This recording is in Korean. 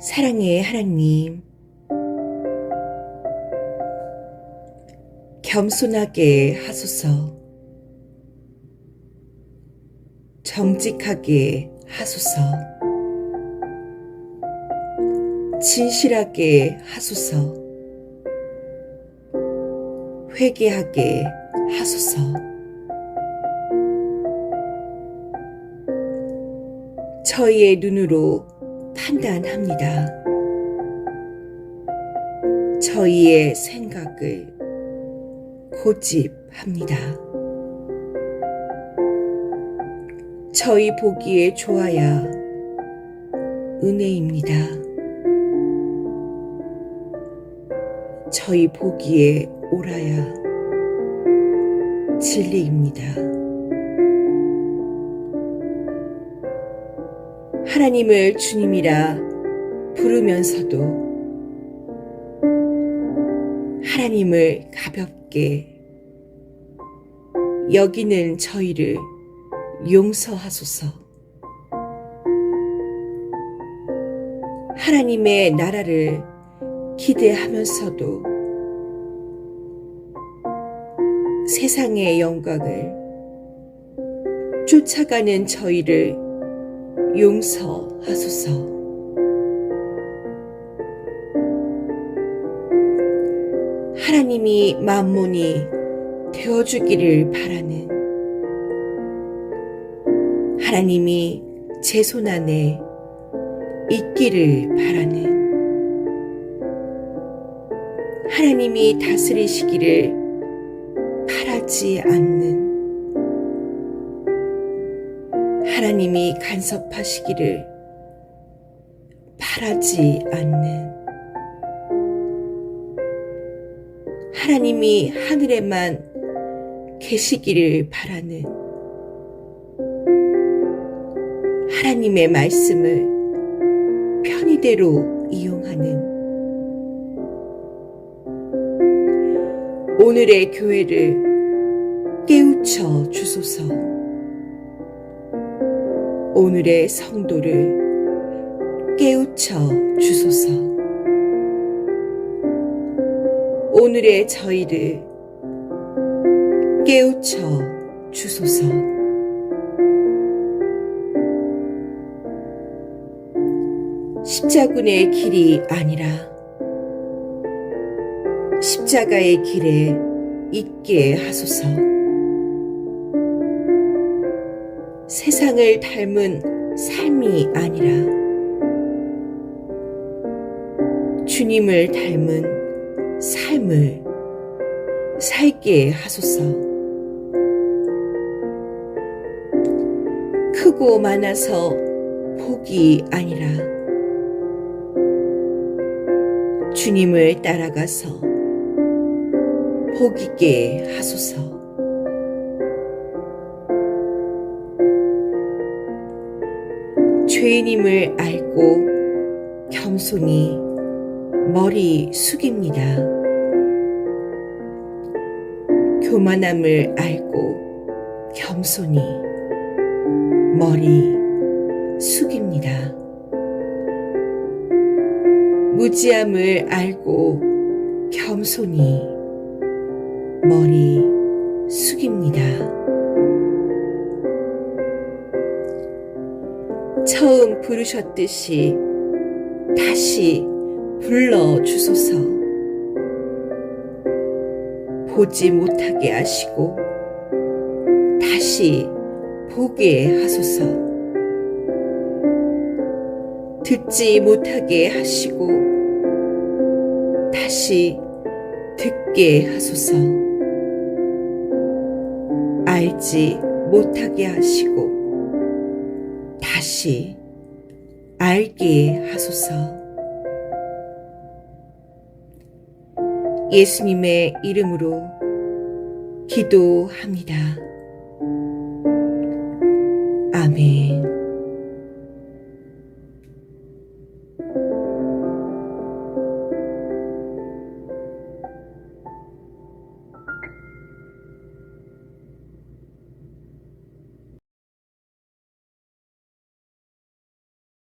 사랑의 하나님, 겸손하게 하소서, 정직하게 하소서, 진실하게 하소서, 회개하게 하소서, 저희의 눈으로 판단합니다. 저희의 생각을 고집합니다. 저희 보기에 좋아야 은혜입니다. 저희 보기에 옳아야 진리입니다. 하나님을 주님이라 부르면서도 하나님을 가볍게 여기는 저희를 용서하소서. 하나님의 나라를 기대하면서도 세상의 영광을 쫓아가는 저희를 용서하소서. 하나님이 만몬이 되어주기를 바라는 하나님이 제 손 안에 있기를 바라는 하나님이 다스리시기를 바라지 않는 하나님이 간섭하시기를 바라지 않는 하나님이 하늘에만 계시기를 바라는 하나님의 말씀을 편의대로 이용하는 오늘의 교회를 깨우쳐 주소서. 오늘의 성도를 깨우쳐 주소서. 오늘의 저희를 깨우쳐 주소서. 십자군의 길이 아니라 십자가의 길에 있게 하소서. 세상을 닮은 삶이 아니라 주님을 닮은 삶을 살게 하소서. 크고 많아서 복이 아니라 주님을 따라가서 복이게 하소서. 죄인임을 알고 겸손히 머리 숙입니다. 교만함을 알고 겸손히 머리 숙입니다. 무지함을 알고 겸손히 머리 숙입니다. 처음 부르셨듯이 다시 불러 주소서. 보지 못하게 하시고 다시 보게 하소서. 듣지 못하게 하시고 다시 듣게 하소서. 알지 못하게 하시고 다시 알게 하소서. 예수님의 이름으로 기도합니다. 아멘.